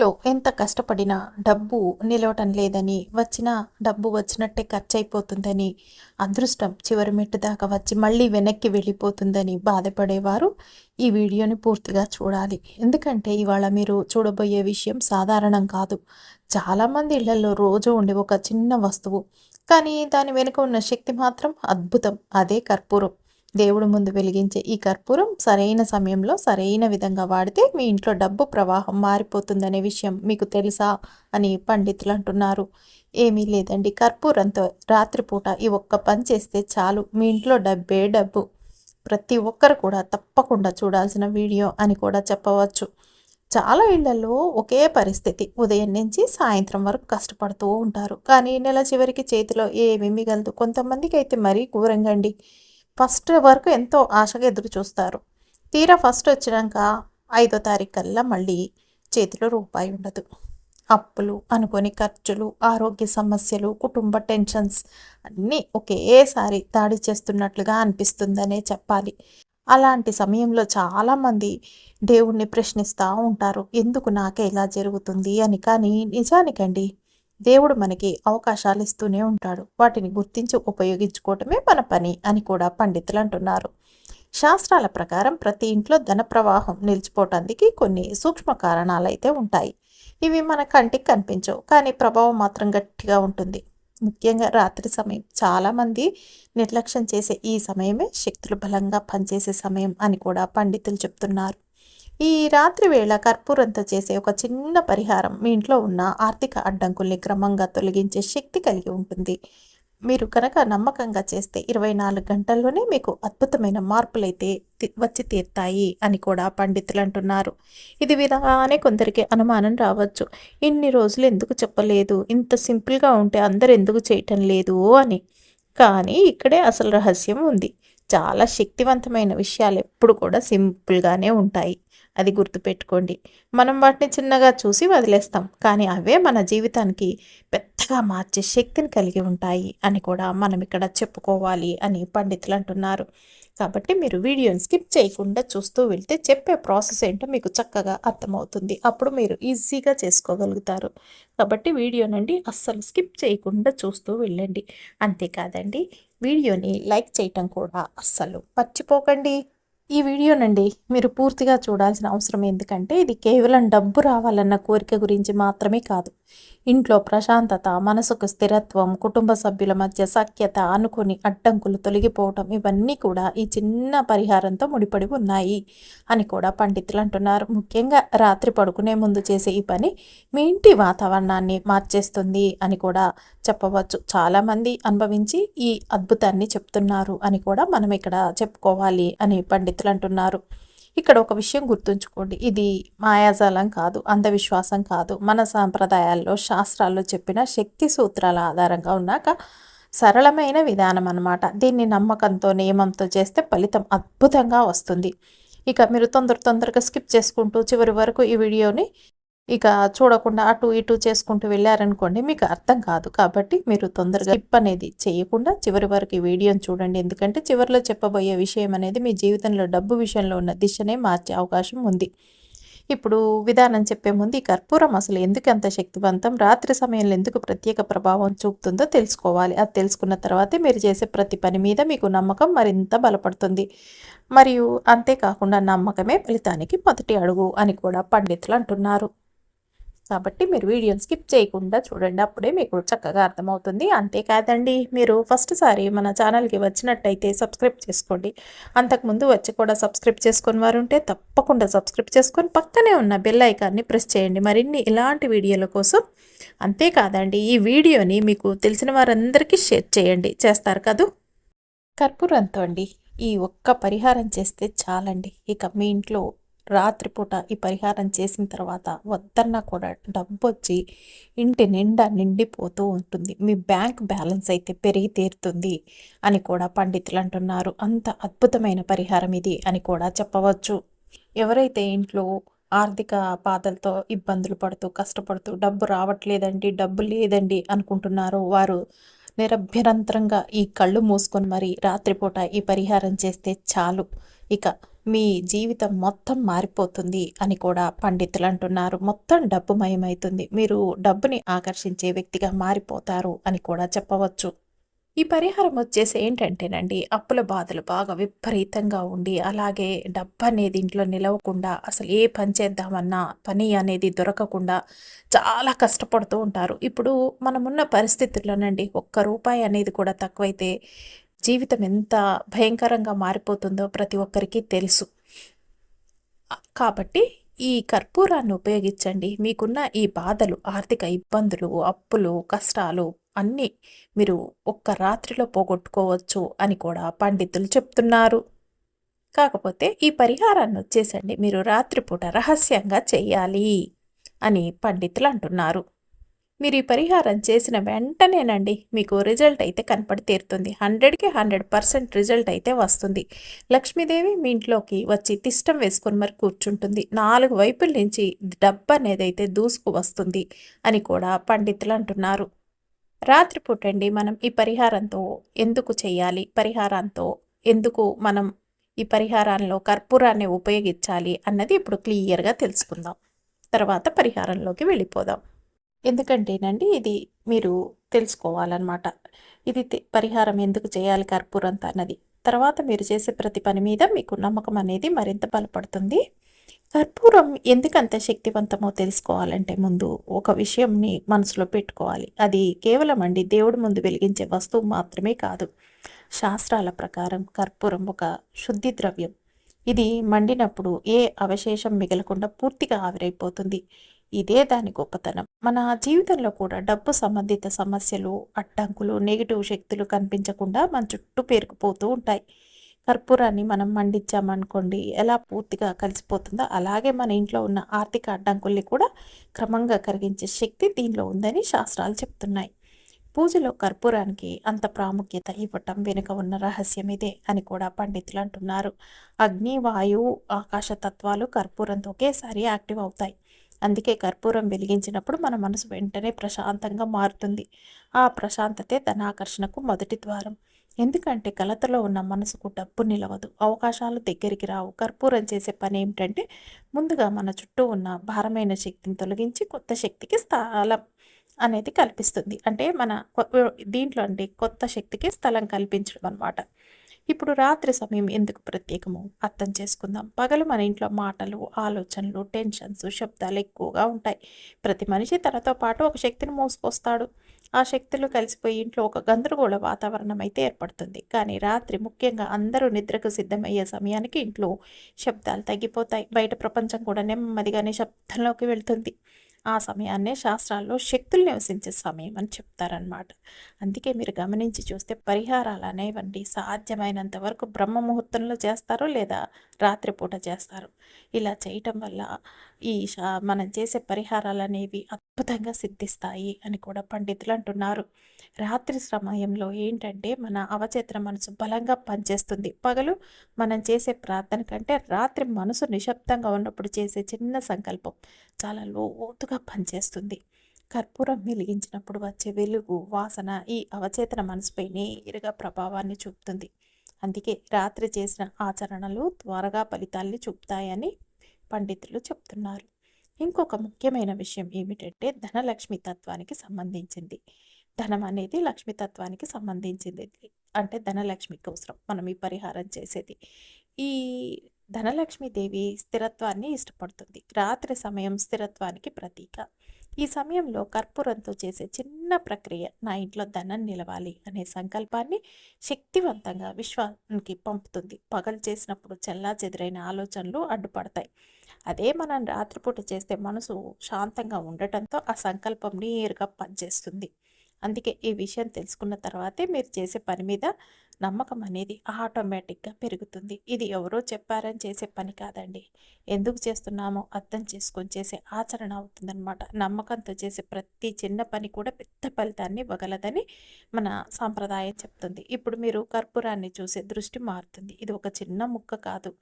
ఇంట్లో ఎంత కష్టపడినా డబ్బు నిలవటం లేదని వచ్చిన డబ్బు వచ్చినట్టే ఖర్చు అయిపోతుందని అదృష్టం చివరి మెట్టు దాకా వచ్చి మళ్ళీ వెనక్కి వెళ్ళిపోతుందని బాధపడేవారు ఈ వీడియోని పూర్తిగా చూడాలి. ఎందుకంటే ఇవాళ మీరు చూడబోయే విషయం సాధారణం కాదు. చాలామంది ఇళ్ళలో రోజు ఉండే ఒక చిన్న వస్తువు కానీ దాని వెనుక ఉన్న శక్తి మాత్రం అద్భుతం. అదే కర్పూరం. దేవుడు ముందు వెలిగించే ఈ కర్పూరం సరైన సమయంలో సరైన విధంగా వాడితే మీ ఇంట్లో డబ్బు ప్రవాహం మారిపోతుందనే విషయం మీకు తెలుసా అని పండితులు అంటున్నారు. ఏమీ లేదండి. కర్పూరంతో రాత్రిపూట ఈ ఒక్క పని చేస్తే చాలు. మీ ఇంట్లో డబ్బే డబ్బు. ప్రతి ఒక్కరు కూడా తప్పకుండా చూడాల్సిన వీడియో అని కూడా చెప్పవచ్చు. చాలా ఇళ్ళలో ఒకే పరిస్థితి. ఉదయం నుంచి సాయంత్రం వరకు కష్టపడుతూ ఉంటారు. కానీ నెల చివరికి చేతిలో ఏమి మిగలదు. కొంతమందికి అయితే మరీ ఘోరంగండి ఫస్ట్ వరకు ఎంతో ఆశగా ఎదురు చూస్తారు. తీరా ఫస్ట్ వచ్చినాక ఐదో తారీఖు కల్లా మళ్ళీ చేతిలో రూపాయి ఉండదు. అప్పులు అనుకోని ఖర్చులు ఆరోగ్య సమస్యలు కుటుంబ టెన్షన్స్ అన్నీ ఒకేసారి దాడి చేస్తున్నట్లుగా అనిపిస్తుందనే చెప్పాలి. అలాంటి సమయంలో చాలామంది దేవుణ్ణి ప్రశ్నిస్తూ ఉంటారు. ఎందుకు నాకే ఇలా జరుగుతుంది అని. కానీ నిజానికండి దేవుడు మనకి అవకాశాలు ఇస్తూనే ఉంటాడు. వాటిని గుర్తించి ఉపయోగించుకోవటమే మన పని అని కూడా పండితులు అంటున్నారు. శాస్త్రాల ప్రకారం ప్రతి ఇంట్లో ధన ప్రవాహం నిలిచిపోవటానికి కొన్ని సూక్ష్మ కారణాలు అయితే ఉంటాయి. ఇవి మన కంటికి కనిపించవు కానీ ప్రభావం మాత్రం గట్టిగా ఉంటుంది. ముఖ్యంగా రాత్రి సమయం. చాలామంది నిర్లక్ష్యం చేసే ఈ సమయమే శక్తులు బలంగా పనిచేసే సమయం అని కూడా పండితులు చెప్తున్నారు. ఈ రాత్రి వేళ కర్పూరంతో చేసే ఒక చిన్న పరిహారం మీ ఇంట్లో ఉన్న ఆర్థిక అడ్డంకుల్ని క్రమంగా తొలగించే శక్తి కలిగి ఉంటుంది. మీరు కనుక నమ్మకంగా చేస్తే ఇరవై నాలుగు గంటల్లోనే మీకు అద్భుతమైన మార్పులైతే వచ్చి తీరుతాయి అని కూడా పండితులు అంటున్నారు. ఇది విధంగానే కొందరికి అనుమానం రావచ్చు. ఇన్ని రోజులు ఎందుకు చెప్పలేదు? ఇంత సింపుల్గా ఉంటే అందరు ఎందుకు చేయటం లేదు అని. కానీ ఇక్కడే అసలు రహస్యం ఉంది. చాలా శక్తివంతమైన విషయాలు ఎప్పుడు కూడా సింపుల్గానే ఉంటాయి. అది గుర్తుపెట్టుకోండి. మనం వాటిని చిన్నగా చూసి వదిలేస్తాం. కానీ అవే మన జీవితానికి పెద్దగా మార్చే శక్తిని కలిగి ఉంటాయి అని కూడా మనం ఇక్కడ చెప్పుకోవాలి అని పండితులు అంటున్నారు. కాబట్టి మీరు వీడియోని స్కిప్ చేయకుండా చూస్తూ వెళ్తే చెప్పే ప్రాసెస్ ఏంటో మీకు చక్కగా అర్థమవుతుంది. అప్పుడు మీరు ఈజీగా చేసుకోగలుగుతారు. కాబట్టి వీడియో నుండి అస్సలు స్కిప్ చేయకుండా చూస్తూ వెళ్ళండి. అంతేకాదండి వీడియోని లైక్ చేయటం కూడా అస్సలు మర్చిపోకండి. ఈ వీడియో నుండి మీరు పూర్తిగా చూడాల్సిన అవసరం ఎందుకంటే ఇది కేవలం డబ్బు రావాలన్న కోరిక గురించి మాత్రమే కాదు. ఇంట్లో ప్రశాంతత మనసుకు స్థిరత్వం కుటుంబ సభ్యుల మధ్య సఖ్యత అనుకుని అడ్డంకులు తొలగిపోవటం ఇవన్నీ కూడా ఈ చిన్న పరిహారంతో ముడిపడి ఉన్నాయి అని కూడా పండితులు అంటున్నారు. ముఖ్యంగా రాత్రి పడుకునే ముందు చేసే ఈ పని మీ ఇంటి వాతావరణాన్ని మార్చేస్తుంది అని కూడా చెప్పవచ్చు. చాలామంది అనుభవించి ఈ అద్భుతాన్ని చెప్తున్నారు అని కూడా మనం ఇక్కడ చెప్పుకోవాలి అని పండితులు అంటున్నారు. ఇక్కడ ఒక విషయం గుర్తుంచుకోండి. ఇది మాయాజాలం కాదు అంధవిశ్వాసం కాదు. మన సాంప్రదాయాల్లో శాస్త్రాల్లో చెప్పిన శక్తి సూత్రాల ఆధారంగా ఉన్నాక సరళమైన విధానం అనమాట దీన్ని నమ్మకంతో నియమంతో చేస్తే ఫలితం అద్భుతంగా వస్తుంది. ఇక మీరు తొందర తొందరగా స్కిప్ చేసుకుంటూ చివరి వరకు ఈ వీడియోని ఇక చూడకుండా అటు ఇటు చేసుకుంటూ వెళ్ళారనుకోండి మీకు అర్థం కాదు. కాబట్టి మీరు తొందరగా స్కిప్ అనేది చేయకుండా చివరి వరకు ఈ వీడియోని చూడండి. ఎందుకంటే చివరిలో చెప్పబోయే విషయం అనేది మీ జీవితంలో డబ్బు విషయంలో ఉన్న దిశనే మార్చే అవకాశం ఉంది. ఇప్పుడు విధానం చెప్పే ముందు ఈ కర్పూరం అసలు ఎందుకు అంత శక్తివంతం? రాత్రి సమయంలో ఎందుకు ప్రత్యేక ప్రభావం చూపుతుందో తెలుసుకోవాలి. అది తెలుసుకున్న తర్వాతే మీరు చేసే ప్రతి పని మీద మీకు నమ్మకం మరింత బలపడుతుంది. మరియు అంతేకాకుండా నమ్మకమే ఫలితానికి మొదటి అడుగు అని కూడా పండితులు అంటున్నారు. కాబట్టి మీరు వీడియోని స్కిప్ చేయకుండా చూడండి. అప్పుడే మీకు చక్కగా అర్థమవుతుంది. అంతేకాదండి మీరు ఫస్ట్ సారి మన ఛానల్కి వచ్చినట్టయితే సబ్స్క్రైబ్ చేసుకోండి. అంతకుముందు వచ్చి కూడా సబ్స్క్రైబ్ చేసుకుని వారు ఉంటే తప్పకుండా సబ్స్క్రైబ్ చేసుకొని పక్కనే ఉన్న బెల్ ఐకాన్ని ప్రెస్ చేయండి. మరిన్ని ఇలాంటి వీడియోల కోసం అంతేకాదండి ఈ వీడియోని మీకు తెలిసిన వారందరికీ షేర్ చేయండి. చేస్తారు కదూ? కర్పూరంతో అండి ఈ ఒక్క పరిహారం చేస్తే చాలండి. ఇక మీ ఇంట్లో రాత్రిపూట ఈ పరిహారం చేసిన తర్వాత వద్దన్నా కూడా డబ్బు వచ్చి ఇంటి నిండా నిండిపోతూ ఉంటుంది. మీ బ్యాంక్ బ్యాలెన్స్ అయితే పెరిగి తీరుతుంది అని కూడా పండితులు అంటున్నారు. అంత అద్భుతమైన పరిహారం ఇది అని కూడా చెప్పవచ్చు. ఎవరైతే ఇంట్లో ఆర్థిక బాధలతో ఇబ్బందులు పడుతూ కష్టపడుతూ డబ్బు రావట్లేదండి డబ్బు లేదండి అనుకుంటున్నారో వారు నిరభ్యరంతరంగా ఈ కళ్ళు మూసుకొని మరి రాత్రిపూట ఈ పరిహారం చేస్తే చాలు. ఇక మీ జీవితం మొత్తం మారిపోతుంది అని కూడా పండితులు అంటున్నారు. మొత్తం డబ్బు మయమవుతుంది మీరు డబ్బుని ఆకర్షించే వ్యక్తిగా మారిపోతారు అని కూడా చెప్పవచ్చు. ఈ పరిహారం వచ్చేసి ఏంటంటేనండి అప్పుల బాధలు బాగా విపరీతంగా ఉండి అలాగే డబ్బు అనేది ఇంట్లో నిలవకుండా అసలు ఏ పని చేద్దామన్నా పని అనేది దొరకకుండా చాలా కష్టపడుతూ ఉంటారు. ఇప్పుడు మనమున్న పరిస్థితుల్లోనండి ఒక్క రూపాయి అనేది కూడా తక్కువైతే జీవితం ఎంత భయంకరంగా మారిపోతుందో ప్రతి ఒక్కరికి తెలుసు. కాబట్టి ఈ కర్పూరాన్ని ఉపయోగించండి. మీకున్న ఈ బాధలు ఆర్థిక ఇబ్బందులు అప్పులు కష్టాలు అన్నీ మీరు ఒక్క రాత్రిలో పోగొట్టుకోవచ్చు అని కూడా పండితులు చెప్తున్నారు. కాకపోతే ఈ పరిహారాన్ని వచ్చేసండి. మీరు రాత్రిపూట రహస్యంగా చేయాలి అని పండితులు అంటున్నారు. మీరు ఈ పరిహారం చేసిన వెంటనేనండి మీకు రిజల్ట్ అయితే కనపడి తీరుతుంది. హండ్రెడ్కి హండ్రెడ్ పర్సెంట్ రిజల్ట్ అయితే వస్తుంది. లక్ష్మీదేవి మీ ఇంట్లోకి వచ్చి తిష్టం వేసుకొని మరి కూర్చుంటుంది. నాలుగు వైపుల నుంచి డబ్బు అనేది అయితే దూసుకు వస్తుంది అని కూడా పండితులు అంటున్నారు. రాత్రిపూటండి మనం ఈ పరిహారంతో ఎందుకు చేయాలి? పరిహారంతో ఎందుకు మనం ఈ పరిహారంలో కర్పూరాన్ని ఉపయోగించాలి అన్నది ఇప్పుడు క్లియర్గా తెలుసుకుందాం. తర్వాత పరిహారంలోకి వెళ్ళిపోదాం. ఎందుకంటేనండి ఇది మీరు తెలుసుకోవాలన్నమాట. ఇది పరిహారం ఎందుకు చేయాలి కర్పూరంతో అన్నది. తర్వాత మీరు చేసే ప్రతి పని మీద మీకు నమ్మకం అనేది మరింత బలపడుతుంది. కర్పూరం ఎందుకంత శక్తివంతమో తెలుసుకోవాలంటే ముందు ఒక విషయంని మనసులో పెట్టుకోవాలి. అది కేవలం అండి దేవుడి ముందు వెలిగించే వస్తువు మాత్రమే కాదు. శాస్త్రాల ప్రకారం కర్పూరం ఒక శుద్ధి ద్రవ్యం. ఇది మండినప్పుడు ఏ అవశేషం మిగలకుండా పూర్తిగా ఆవిరైపోతుంది. ఇదే దాని గొప్పతనం. మన జీవితంలో కూడా డబ్బు సంబంధిత సమస్యలు అడ్డంకులు నెగిటివ్ శక్తులు కనిపించకుండా మన చుట్టూ పేరుకుపోతూ ఉంటాయి. కర్పూరాన్ని మనం మండించామనుకోండి ఎలా పూర్తిగా కలిసిపోతుందో అలాగే మన ఇంట్లో ఉన్న ఆర్థిక అడ్డంకుల్ని కూడా క్రమంగా కరిగించే శక్తి దీనిలో ఉందని శాస్త్రాలు చెప్తున్నాయి. పూజలో కర్పూరానికి అంత ప్రాముఖ్యత ఇవ్వటం వెనుక ఉన్న రహస్యం ఇదే అని కూడా పండితులు అంటున్నారు. అగ్ని వాయువు ఆకాశ తత్వాలు కర్పూరంతో ఒకేసారి యాక్టివ్ అవుతాయి. అందుకే కర్పూరం వెలిగించినప్పుడు మన మనసు వెంటనే ప్రశాంతంగా మారుతుంది. ఆ ప్రశాంతతే ధనాకర్షణకు మొదటి ద్వారం. ఎందుకంటే కలతలో ఉన్న మనసుకు డబ్బు నిలవదు. అవకాశాలు దగ్గరికి రావు. కర్పూరం చేసే పని ఏమిటంటే ముందుగా మన చుట్టూ ఉన్న భారమైన శక్తిని తొలగించి కొత్త శక్తికి స్థలం అనేది కల్పిస్తుంది. అంటే మన దీంట్లో అంటే కొత్త శక్తికి స్థలం కల్పించడం అనమాట ఇప్పుడు రాత్రి సమయం ఎందుకు ప్రత్యేకము అర్థం చేసుకుందాం. పగలు మన ఇంట్లో మాటలు ఆలోచనలు టెన్షన్స్ శబ్దాలు ఎక్కువగా ఉంటాయి. ప్రతి మనిషి తనతో పాటు ఒక శక్తిని మోసుకొస్తాడు. ఆ శక్తులు కలిసిపోయి ఇంట్లో ఒక గందరగోళ వాతావరణం అయితే ఏర్పడుతుంది. కానీ రాత్రి ముఖ్యంగా అందరూ నిద్రకు సిద్ధమయ్యే సమయానికి ఇంట్లో శబ్దాలు తగ్గిపోతాయి. బయట ప్రపంచం కూడా నెమ్మదిగానే శబ్దంలోకి వెళ్తుంది. ఆ సమయాన్నే శాస్త్రాల్లో శక్తులు నివసించే సమయం అని చెప్తారనమాట అందుకే మీరు గమనించి చూస్తే పరిహారాలు అనేవండి సాధ్యమైనంత వరకు బ్రహ్మ ముహూర్తంలో చేస్తారు లేదా రాత్రిపూట చేస్తారు. ఇలా చేయటం వల్ల ఈ మనం చేసే పరిహారాలు అనేవి అద్భుతంగా సిద్ధిస్తాయి అని కూడా పండితులు అంటున్నారు. రాత్రి సమయంలో ఏంటంటే మన అవచేతన మనసు బలంగా పనిచేస్తుంది. పగలు మనం చేసే ప్రార్థన కంటే రాత్రి మనసు నిశ్శబ్దంగా ఉన్నప్పుడు చేసే చిన్న సంకల్పం చాలా లోతుగా పనిచేస్తుంది. కర్పూరం వెలిగించినప్పుడు వచ్చే వెలుగు వాసన ఈ అవచేతన మనసుపై నేరుగా ప్రభావాన్ని చూపుతుంది. అందుకే రాత్రి చేసిన ఆచరణలు త్వరగా ఫలితాల్ని చూపుతాయని పండితులు చెప్తున్నారు. ఇంకొక ముఖ్యమైన విషయం ఏమిటంటే ధనలక్ష్మి తత్వానికి సంబంధించింది. ధనం అనేది లక్ష్మీతత్వానికి సంబంధించింది. అంటే ధనలక్ష్మి అవసరం మనం ఈ పరిహారం చేసేది. ఈ ధనలక్ష్మీదేవి స్థిరత్వాన్ని ఇష్టపడుతుంది. రాత్రి సమయం స్థిరత్వానికి ప్రతీక. ఈ సమయంలో కర్పూరంతో చేసే చిన్న ప్రక్రియ నా ఇంట్లో ధనం నిలవాలి అనే సంకల్పాన్ని శక్తివంతంగా విశ్వానికి పంపుతుంది. పగలు చేసినప్పుడు చెల్లా చెదిరైన ఆలోచనలు అడ్డుపడతాయి. అదే మనం రాత్రిపూట చేస్తే మనసు శాంతంగా ఉండటంతో ఆ సంకల్పం నేరుగా పనిచేస్తుంది. అందుకే ఈ విషయం తెలుసుకున్న తర్వాతే మీరు చేసే పని మీద నమ్మకం అనేది ఆటోమేటిక్గా పెరుగుతుంది. ఇది ఎవరో చెప్పారని చేసే పని కాదండి. ఎందుకు చేస్తున్నామో అర్థం చేసుకొని చేసే ఆచరణ అవుతుందన్నమాట. నమ్మకంతో చేసే ప్రతి చిన్న పని కూడా పెద్ద ఫలితాన్ని ఇవ్వగలదని మన సాంప్రదాయం చెప్తుంది. ఇప్పుడు మీరు కర్పూరాన్ని చూసే దృష్టి మారుతుంది. ఇది ఒక చిన్న ముక్క కాదు.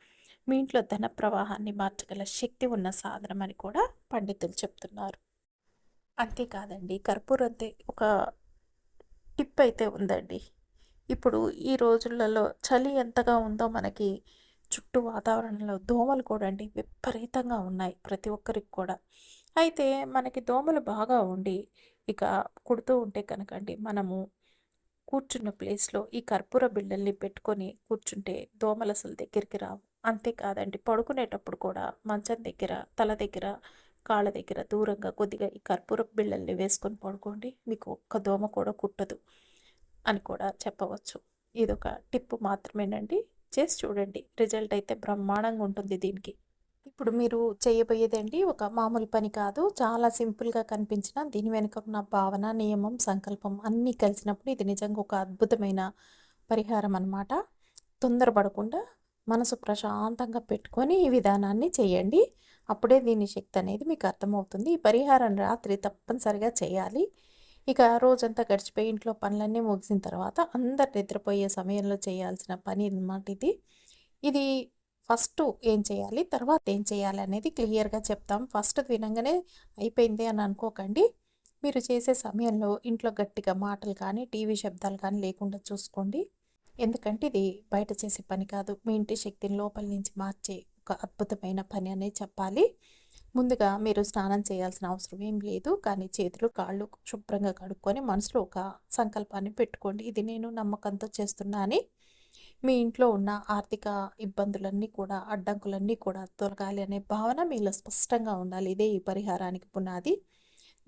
మీ ఇంట్లో ధన ప్రవాహాన్ని మార్చగల శక్తి ఉన్న సాధనం అని కూడా పండితులు చెప్తున్నారు. అంతేకాదండి కర్పూరంతే ఒక టిప్ అయితే ఉందండి. ఇప్పుడు ఈ రోజులలో చలి ఎంతగా ఉందో మనకి చుట్టూ వాతావరణంలో దోమలు కూడా అండి విపరీతంగా ఉన్నాయి ప్రతి ఒక్కరికి కూడా. అయితే మనకి దోమలు బాగా ఉండి ఇక కుడుతూ ఉంటే కనుకండి మనము కూర్చున్న ప్లేస్లో ఈ కర్పూర బిళ్ళల్ని పెట్టుకొని కూర్చుంటే దోమలు అసలు దగ్గరికి రావు. అంతేకాదండి పడుకునేటప్పుడు కూడా మంచం దగ్గర తల దగ్గర కాళ్ళ దగ్గర దూరంగా కొద్దిగా ఈ కర్పూరపు బిళ్ళల్ని వేసుకొని పడుకోండి. మీకు ఒక్క దోమ కూడా కుట్టదు అని కూడా చెప్పవచ్చు. ఇదొక టిప్ మాత్రమేనండి. చేసి చూడండి. రిజల్ట్ అయితే బ్రహ్మాండంగా ఉంటుంది దీనికి. ఇప్పుడు మీరు చేయబోయేదండి ఒక మామూలు పని కాదు. చాలా సింపుల్గా కనిపించిన దీని వెనుక ఉన్న భావన నియమం సంకల్పం అన్నీ కలిసినప్పుడు ఇది నిజంగా ఒక అద్భుతమైన పరిహారం అన్నమాట. తొందరపడకుండా మనసు ప్రశాంతంగా పెట్టుకొని ఈ విధానాన్ని చేయండి. అప్పుడే దీని శక్తి అనేది మీకు అర్థమవుతుంది. ఈ పరిహారం రాత్రి తప్పనిసరిగా చేయాలి. ఇక రోజంతా గడిచిపోయి ఇంట్లో పనులన్నీ ముగిసిన తర్వాత అందరు నిద్రపోయే సమయంలో చేయాల్సిన పని అన్నమాట ఇది. ఇది ఫస్ట్ ఏం చేయాలి? తర్వాత ఏం చేయాలి అనేది క్లియర్గా చెప్తాం. ఫస్ట్ వినంగానే అయిపోయింది అని అనుకోకండి. మీరు చేసే సమయంలో ఇంట్లో గట్టిగా మాటలు కానీ టీవీ శబ్దాలు కానీ లేకుండా చూసుకోండి. ఎందుకంటే ఇది బయట చేసే పని కాదు. మీ ఇంటి శక్తిని లోపల నుంచి మార్చే ఒక అద్భుతమైన పని అనేది చెప్పాలి. ముందుగా మీరు స్నానం చేయాల్సిన అవసరం ఏం లేదు. కానీ చేతులు కాళ్ళు శుభ్రంగా కడుక్కొని మనసులో ఒక సంకల్పాన్ని పెట్టుకోండి. ఇది నేను నమ్మకంతో చేస్తున్నా అని మీ ఇంట్లో ఉన్న ఆర్థిక ఇబ్బందులన్నీ కూడా అడ్డంకులన్నీ కూడా తొలగాలి అనే భావన మీలో స్పష్టంగా ఉండాలి. ఇదే ఈ పరిహారానికి పునాది.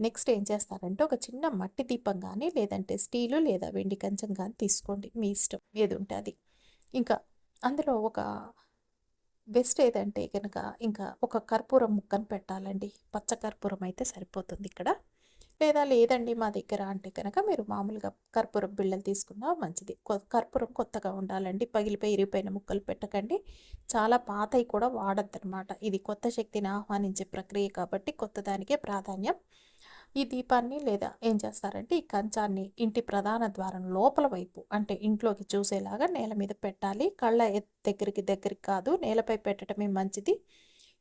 నెక్స్ట్ ఏం చేస్తారంటే ఒక చిన్న మట్టి దీపం కానీ లేదంటే స్టీలు లేదా వెండి కంచం కానీ తీసుకోండి మీ ఇష్టం ఏది ఉంటే అది. ఇంకా అందులో ఒక బెస్ట్ ఏదంటే కనుక ఇంకా ఒక కర్పూరం ముక్కను పెట్టాలండి. పచ్చ కర్పూరం అయితే సరిపోతుంది ఇక్కడ. లేదా లేదండి మా దగ్గర అంటే కనుక మీరు మామూలుగా కర్పూరం బిళ్ళలు తీసుకున్నా మంచిది. కర్పూరం కొత్తగా ఉండాలండి. పగిలిపోయి ఇరిగిపోయిన ముక్కలు పెట్టకండి. చాలా పాతవి కూడా వాడద్దనమాట ఇది కొత్త శక్తిని ఆహ్వానించే ప్రక్రియ కాబట్టి కొత్తదానికే ప్రాధాన్యం. ఈ దీపాన్ని లేదా ఏం చేస్తారంటే ఈ కంచాన్ని ఇంటి ప్రధాన ద్వారం లోపల వైపు అంటే ఇంట్లోకి చూసేలాగా నేల మీద పెట్టాలి. కళ్ళ దగ్గరికి దగ్గరికి కాదు నేలపై పెట్టడమే మంచిది.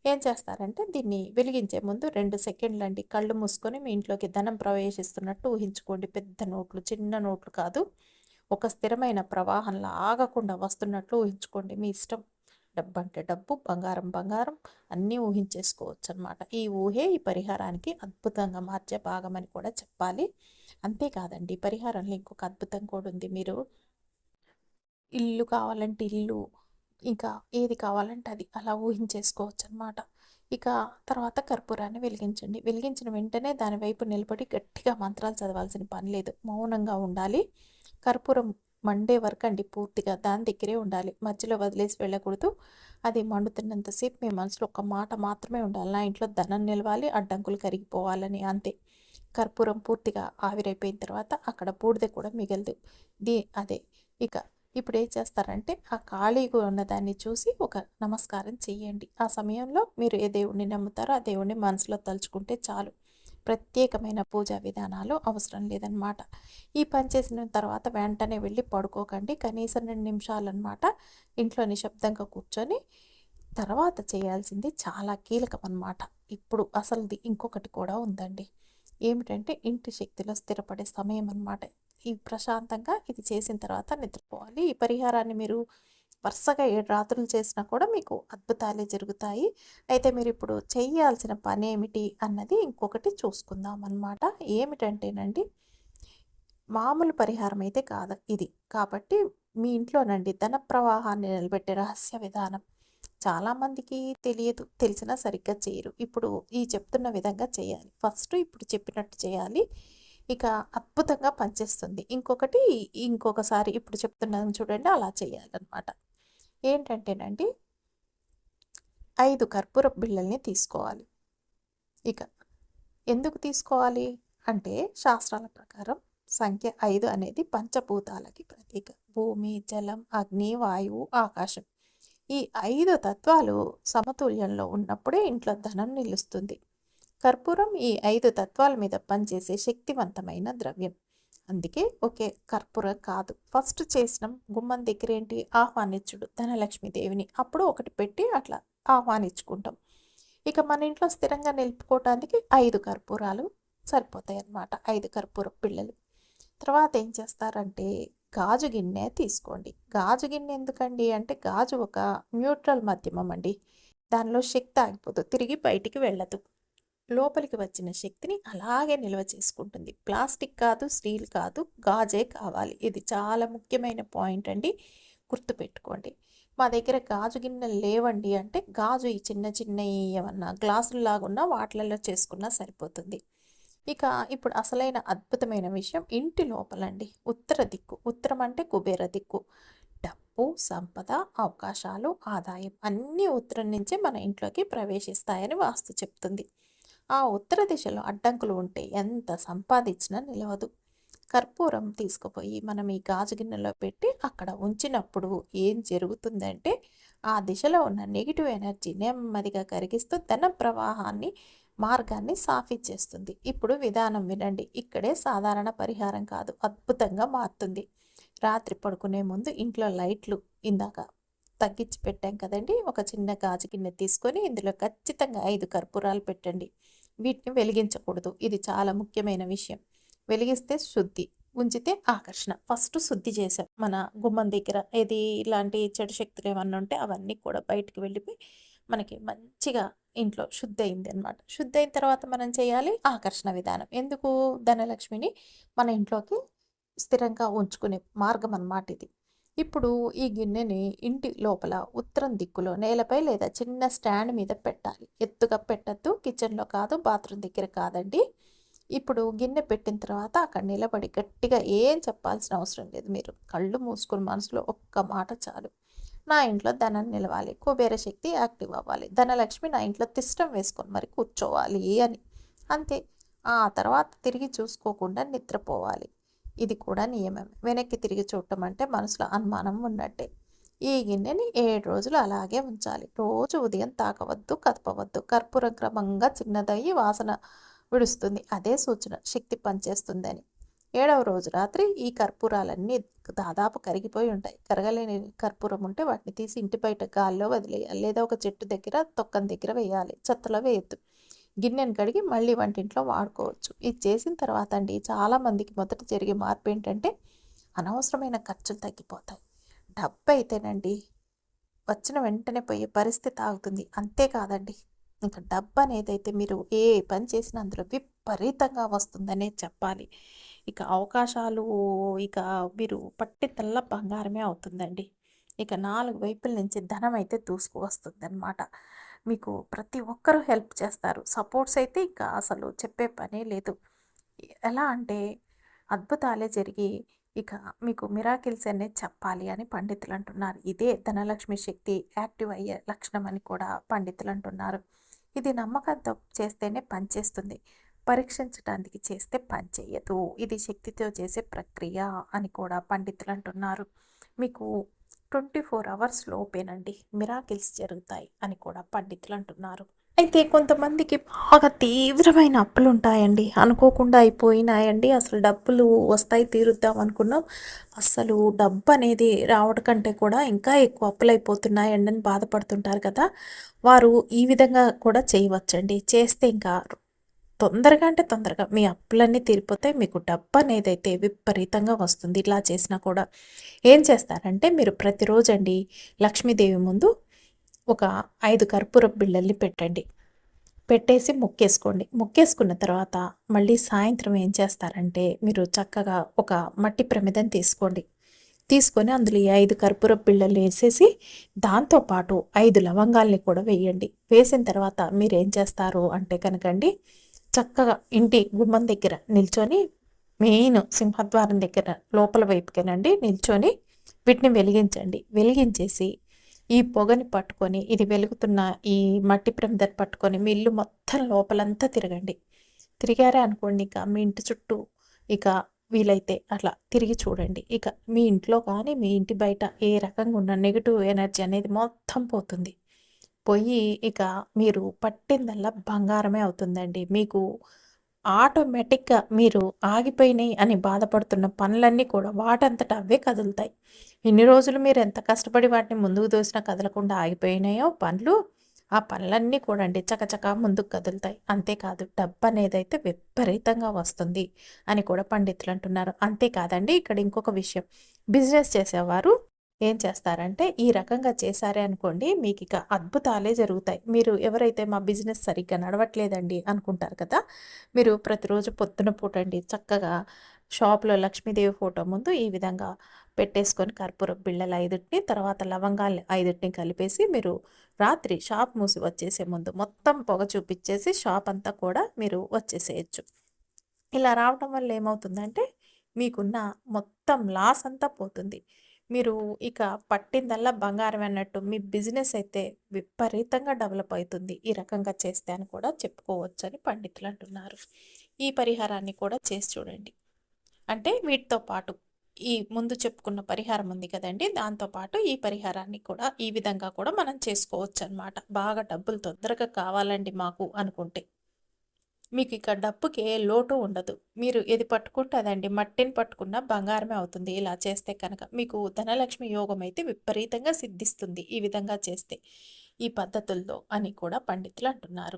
ఏం చేస్తారంటే దీన్ని వెలిగించే ముందు రెండు సెకండ్లు అండి కళ్ళు మూసుకొని మీ ఇంట్లోకి ధనం ప్రవేశిస్తున్నట్టు ఊహించుకోండి. పెద్ద నోట్లు చిన్న నోట్లు కాదు ఒక స్థిరమైన ప్రవాహంలో ఆగకుండా వస్తున్నట్లు ఊహించుకోండి. మీ ఇష్టం డబ్బు అంటే డబ్బు బంగారం బంగారం అన్నీ ఊహించేసుకోవచ్చు అనమాట ఈ ఊహే ఈ పరిహారానికి అద్భుతంగా మార్చే భాగం అని కూడా చెప్పాలి. అంతేకాదండి పరిహారంలో ఇంకొక అద్భుతం కూడా ఉంది. మీరు ఇల్లు కావాలంటే ఇల్లు ఇంకా ఏది కావాలంటే అది అలా ఊహించేసుకోవచ్చు అనమాట ఇక తర్వాత కర్పూరాన్ని వెలిగించండి. వెలిగించిన వెంటనే దాని వైపు నిలబడి గట్టిగా మంత్రాలు చదవాల్సిన పని లేదు. మౌనంగా ఉండాలి. కర్పూరం మండే వరకు అండి పూర్తిగా దాని దగ్గరే ఉండాలి. మధ్యలో వదిలేసి వెళ్ళకూడదు. అది మండుతున్నంతసేపు మీ మనసులో ఒక మాట మాత్రమే ఉండాలి. నా ఇంట్లో ధనం నిలవాలి అడ్డంకులు కరిగిపోవాలని అంతే. కర్పూరం పూర్తిగా ఆవిరైపోయిన తర్వాత అక్కడ బూడిద కూడా మిగలదు. దీ అదే. ఇక ఇప్పుడు ఏం చేస్తారంటే ఆ ఖాళీగా ఉన్నదాన్ని చూసి ఒక నమస్కారం చేయండి. ఆ సమయంలో మీరు ఏ దేవుణ్ణి నమ్ముతారో ఆ దేవుణ్ణి మనసులో తలుచుకుంటే చాలు. ప్రత్యేకమైన పూజా విధానాలు అవసరం లేదనమాట ఈ పని చేసిన తర్వాత వెంటనే వెళ్ళి పడుకోకండి. కనీసం రెండు నిమిషాలు అనమాట ఇంట్లో నిశ్శబ్దంగా కూర్చొని తర్వాత చేయాల్సింది చాలా కీలకం అనమాట ఇప్పుడు అసలుది ఇంకొకటి కూడా ఉందండి. ఏమిటంటే ఇంటి శక్తిలో స్థిరపడే సమయం అనమాట ఈ ప్రశాంతంగా ఇది చేసిన తర్వాత నిద్రపోవాలి. ఈ పరిహారాన్ని మీరు వరుసగా ఏడు రాత్రులు చేసినా కూడా మీకు అద్భుతాలే జరుగుతాయి. అయితే మీరు ఇప్పుడు చేయాల్సిన పని ఏమిటి అన్నది ఇంకొకటి చూసుకుందాం అనమాట ఏమిటంటేనండి మామూలు పరిహారం అయితే కాదు ఇది. కాబట్టి మీ ఇంట్లోనండి ధన ప్రవాహాన్ని నిలబెట్టే రహస్య విధానం. చాలామందికి తెలియదు తెలిసినా సరిగ్గా చేయరు. ఇప్పుడు ఈ చెప్తున్న విధంగా చేయాలి. ఫస్ట్ ఇప్పుడు చెప్పినట్టు చేయాలి. ఇక అద్భుతంగా పనిచేస్తుంది. ఇంకొకటి ఇంకొకసారి ఇప్పుడు చెప్తున్నాను చూడండి అలా చేయాలన్నమాట. ఏంటంటేనండి ఐదు కర్పూర బిళ్ళల్ని తీసుకోవాలి. ఇక ఎందుకు తీసుకోవాలి? అంటే శాస్త్రాల ప్రకారం సంఖ్య ఐదు అనేది పంచభూతాలకి ప్రతీక. భూమి జలం అగ్ని వాయువు ఆకాశం. ఈ ఐదు తత్వాలు సమతుల్యంలో ఉన్నప్పుడే ఇంట్లో ధనం నిలుస్తుంది. కర్పూరం ఈ ఐదు తత్వాల మీద పనిచేసే శక్తివంతమైన ద్రవ్యం. అందుకే ఓకే కర్పూరం కాదు. ఫస్ట్ చేసిన గుమ్మం దగ్గర ఏంటి? ఆహ్వానించుడు ధనలక్ష్మీదేవిని. అప్పుడు ఒకటి పెట్టి అట్లా ఆహ్వానించుకుంటాం. ఇక మన ఇంట్లో స్థిరంగా నిలుపుకోవటానికి ఐదు కర్పూరాలు సరిపోతాయి అన్నమాట ఐదు కర్పూర పిల్లలు. తర్వాత ఏం చేస్తారంటే గాజు గిన్నె తీసుకోండి. గాజు గిన్నె ఎందుకండి అంటే గాజు ఒక న్యూట్రల్ మాధ్యమం అండి. దానిలో శక్తి ఆగిపోదు. తిరిగి బయటికి వెళ్ళదు. లోపలికి వచ్చిన శక్తిని అలాగే నిల్వ చేసుకుంటుంది. ప్లాస్టిక్ కాదు స్టీల్ కాదు గాజే కావాలి. ఇది చాలా ముఖ్యమైన పాయింట్ అండి. గుర్తుపెట్టుకోండి. మా దగ్గర గాజు గిన్నెలు లేవండి అంటే గాజు ఈ చిన్న చిన్న ఏమన్నా గ్లాసుల్లాగున్నా వాటిలలో చేసుకున్నా సరిపోతుంది. ఇక ఇప్పుడు అసలైన అద్భుతమైన విషయం ఇంటి లోపలండి. ఉత్తర దిక్కు. ఉత్తరం అంటే కుబేర దిక్కు. డబ్బు సంపద అవకాశాలు ఆదాయం అన్నీ ఉత్తరం నుంచే మన ఇంట్లోకి ప్రవేశిస్తాయని వాస్తు చెప్తుంది. ఆ ఉత్తర దిశలో అడ్డంకులు ఉంటే ఎంత సంపాదించినా నిలవదు. కర్పూరం తీసుకుపోయి మనం ఈ గాజు గిన్నెలో పెట్టి అక్కడ ఉంచినప్పుడు ఏం జరుగుతుందంటే ఆ దిశలో ఉన్న నెగిటివ్ ఎనర్జీ నెమ్మదిగా కరిగిస్తూ ధన ప్రవాహాన్ని మార్గాన్ని సాఫీ చేస్తుంది ఇప్పుడు విధానం వినండి. ఇక్కడే సాధారణ పరిహారం కాదు అద్భుతంగా మారుతుంది. రాత్రి పడుకునే ముందు ఇంట్లో లైట్లు ఇందాక తగ్గించి పెట్టాం కదండి. ఒక చిన్న గాజు గిన్నె తీసుకొని ఇందులో ఖచ్చితంగా ఐదు కర్పూరాలు పెట్టండి. వీటిని వెలిగించకూడదు. ఇది చాలా ముఖ్యమైన విషయం. వెలిగిస్తే శుద్ధి ఉంచితే ఆకర్షణ. ఫస్ట్ శుద్ధి చేసాం మన గుమ్మం దగ్గర ఏది ఇలాంటి చెడు శక్తులు ఏమన్నా ఉంటే అవన్నీ కూడా బయటికి వెళ్ళిపోయి మనకి మంచిగా ఇంట్లో శుద్ధి అయింది అనమాట శుద్ధి అయిన తర్వాత మనం చేయాలి ఆకర్షణ విధానం. ఎందుకు? ధనలక్ష్మిని మన ఇంట్లోకి స్థిరంగా ఉంచుకునే మార్గం అన్నమాట ఇది. ఇప్పుడు ఈ గిన్నెని ఇంటి లోపల ఉత్తరం దిక్కులో నేలపై లేదా చిన్న స్టాండ్ మీద పెట్టాలి. ఎత్తుగా పెట్టద్దు కిచెన్లో కాదు బాత్రూమ్ దగ్గర కాదండి. ఇప్పుడు గిన్నె పెట్టిన తర్వాత అక్కడ నిలబడి గట్టిగా ఏం చెప్పాల్సిన అవసరం లేదు మీరు. కళ్ళు మూసుకుని మనసులో ఒక్క మాట చాలు. నా ఇంట్లో ధనం నిలవాలి కుబేర శక్తి యాక్టివ్ అవ్వాలి ధనలక్ష్మి నా ఇంట్లో తిష్టం వేసుకొని మరి కూర్చోవాలి అని. అంతే. ఆ తర్వాత తిరిగి చూసుకోకుండా నిద్రపోవాలి. ఇది కూడా నియమం వెనక్కి తిరిగి చూడటం అంటే మనసులో అనుమానం ఉన్నట్టే. ఈ గిన్నెని ఏడు రోజులు అలాగే ఉంచాలి. రోజు ఉదయం తాకవద్దు కదపవద్దు. కర్పూరం క్రమంగా చిన్నదయ్యి వాసన విడుస్తుంది. అదే సూచన. శక్తి పనిచేస్తుందని. ఏడవ రోజు రాత్రి ఈ కర్పూరాలన్నీ దాదాపు కరిగిపోయి ఉంటాయి. కరగలేని కర్పూరం ఉంటే వాటిని తీసి ఇంటి బయట గాల్లో వదిలేయాలి. లేదా ఒక చెట్టు దగ్గర తొక్కని దగ్గర వేయాలి. చెత్తలో వేయద్దు. గిన్నెను కడిగి మళ్ళీ వంటింట్లో వాడుకోవచ్చు. ఇది చేసిన తర్వాత అండి చాలామందికి మొదట జరిగే మార్పు ఏంటంటే అనవసరమైన ఖర్చులు తగ్గిపోతాయి. డబ్బు అయితేనండి వచ్చిన వెంటనే పోయే పరిస్థితి ఆగుతుంది. అంతేకాదండి ఇంకా డబ్బు అనేది అయితే మీరు ఏ పని చేసినా అందులో విపరీతంగా వస్తుందనే చెప్పాలి. ఇక అవకాశాలు ఇక మీరు పట్టి తెల్ల బంగారమే అవుతుందండి. ఇక నాలుగు వైపుల నుంచి ధనం అయితే దూసుకు వస్తుంది అనమాట మీకు ప్రతి ఒక్కరూ హెల్ప్ చేస్తారు. సపోర్ట్స్ అయితే ఇంకా అసలు చెప్పే పనే లేదు. ఎలా అంటే అద్భుతాలే జరిగి ఇక మీకు మిరాకిల్స్ అనేది చెప్పాలి అని పండితులు అంటున్నారు. ఇదే ధనలక్ష్మి శక్తి యాక్టివ్ అయ్యే లక్షణం అని కూడా పండితులు అంటున్నారు. ఇది నమ్మకంతో చేస్తేనే పనిచేస్తుంది పరీక్షించడానికి చేస్తే పనిచేయదు ఇది శక్తితో చేసే ప్రక్రియ అని కూడా పండితులు అంటున్నారు. మీకు ట్వంటీ ఫోర్ అవర్స్ లోపేనండి మిరాకిల్స్ జరుగుతాయి అని కూడా పండితులు అంటున్నారు. అయితే కొంతమందికి బాగా తీవ్రమైన అప్పులు ఉంటాయండి అనుకోకుండా అయిపోయినాయండి. అసలు డబ్బులు వస్తాయి తీరుద్దాం అనుకున్నాం అసలు డబ్బు అనేది రావడం కంటే కూడా ఇంకా ఎక్కువ అప్పులు అయిపోతున్నాయండి అని బాధపడుతుంటారు కదా. వారు ఈ విధంగా కూడా చేయవచ్చండి. చేస్తే ఇంకా తొందరగా అంటే తొందరగా మీ అప్పులన్నీ తీరిపోతే మీకు డబ్బు అనేది అయితే విపరీతంగా వస్తుంది ఇలా చేసినా కూడా. ఏం చేస్తారంటే మీరు ప్రతిరోజు అండి లక్ష్మీదేవి ముందు ఒక ఐదు కర్పూర బిళ్ళల్ని పెట్టండి. పెట్టేసి ముక్కేసుకోండి. ముక్కేసుకున్న తర్వాత మళ్ళీ సాయంత్రం ఏం చేస్తారంటే మీరు చక్కగా ఒక మట్టి ప్రమిదం తీసుకోండి. తీసుకొని అందులో ఈ ఐదు కర్పూర పిల్లలు వేసేసి దాంతోపాటు ఐదు లవంగాల్ని కూడా వేయండి. వేసిన తర్వాత మీరు ఏం చేస్తారు అంటే కనుకండి చక్కగా ఇంటి గుమ్మం దగ్గర నిల్చొని మెయిన్ సింహద్వారం దగ్గర లోపల వైపుకేనండి నిల్చొని వీటిని వెలిగించండి. వెలిగించేసి ఈ పొగని పట్టుకొని ఇది వెలుగుతున్న ఈ మట్టి ప్రమిదని పట్టుకొని మీ ఇల్లు మొత్తం లోపలంతా తిరగండి. తిరిగారే అనుకోండి ఇక మీ ఇంటి చుట్టూ ఇక వీలైతే అట్లా తిరిగి చూడండి. ఇక మీ ఇంట్లో కానీ మీ ఇంటి బయట ఏ రకంగా ఉన్న నెగిటివ్ ఎనర్జీ అనేది మొత్తం పోతుంది. పోయి ఇక మీరు పట్టిందల్లా బంగారమే అవుతుందండి. మీకు ఆటోమేటిక్గా మీరు ఆగిపోయినాయి అని బాధపడుతున్న పనులన్నీ కూడా వాటంతట అవే కదులుతాయి. ఇన్ని రోజులు మీరు ఎంత కష్టపడి వాటిని ముందుకు దోసినా కదలకుండా ఆగిపోయినాయో పనులు ఆ పనులన్నీ కూడా అండి చకచకా ముందుకు కదులుతాయి. అంతేకాదు డబ్బు అనేది అయితే విపరీతంగా వస్తుంది అని కూడా పండితులు అంటున్నారు. అంతేకాదండి ఇక్కడ ఇంకొక విషయం. బిజినెస్ చేసేవారు ఏం చేస్తారంటే ఈ రకంగా చేశారే అనుకోండి మీకు ఇక అద్భుతాలే జరుగుతాయి. మీరు ఎవరైతే మా బిజినెస్ సరిగ్గా నడవట్లేదండి అనుకుంటారు కదా మీరు ప్రతిరోజు పొద్దున పూటండి చక్కగా షాప్లో లక్ష్మీదేవి ఫోటో ముందు ఈ విధంగా పెట్టేసుకొని కర్పూర బిళ్ళలు ఐదుటిని తర్వాత లవంగాలు ఐదుటిని కలిపేసి మీరు రాత్రి షాప్ మూసి వచ్చేసే ముందు మొత్తం పొగ చూపించేసి షాప్ అంతా కూడా మీరు వచ్చేసేయచ్చు. ఇలా రావటం వల్ల ఏమవుతుందంటే మీకున్న మొత్తం లాస్ అంతా పోతుంది. మీరు ఇక పట్టిందల్లా బంగారం అన్నట్టు మీ బిజినెస్ అయితే విపరీతంగా డెవలప్ అవుతుంది. ఈ రకంగా చేస్తే అని కూడా చెప్పుకోవచ్చు అని పండితులు అంటున్నారు. ఈ పరిహారాన్ని కూడా చేసి చూడండి. అంటే వీటితో పాటు ఈ ముందు చెప్పుకున్న పరిహారం ఉంది కదండి. దాంతోపాటు ఈ పరిహారాన్ని కూడా ఈ విధంగా కూడా మనం చేసుకోవచ్చు అనమాట బాగా డబ్బులు తొందరగా కావాలండి మాకు అనుకుంటే. మీకు ఇక డబ్బుకి ఏ లోటు ఉండదు. మీరు ఏది పట్టుకుంటే అదండి. మట్టిని పట్టుకున్న బంగారమే అవుతుంది. ఇలా చేస్తే కనుక మీకు ధనలక్ష్మి యోగం అయితే విపరీతంగా సిద్ధిస్తుంది ఈ విధంగా చేస్తే. ఈ పద్ధతుల్లో అని కూడా పండితులు అంటున్నారు.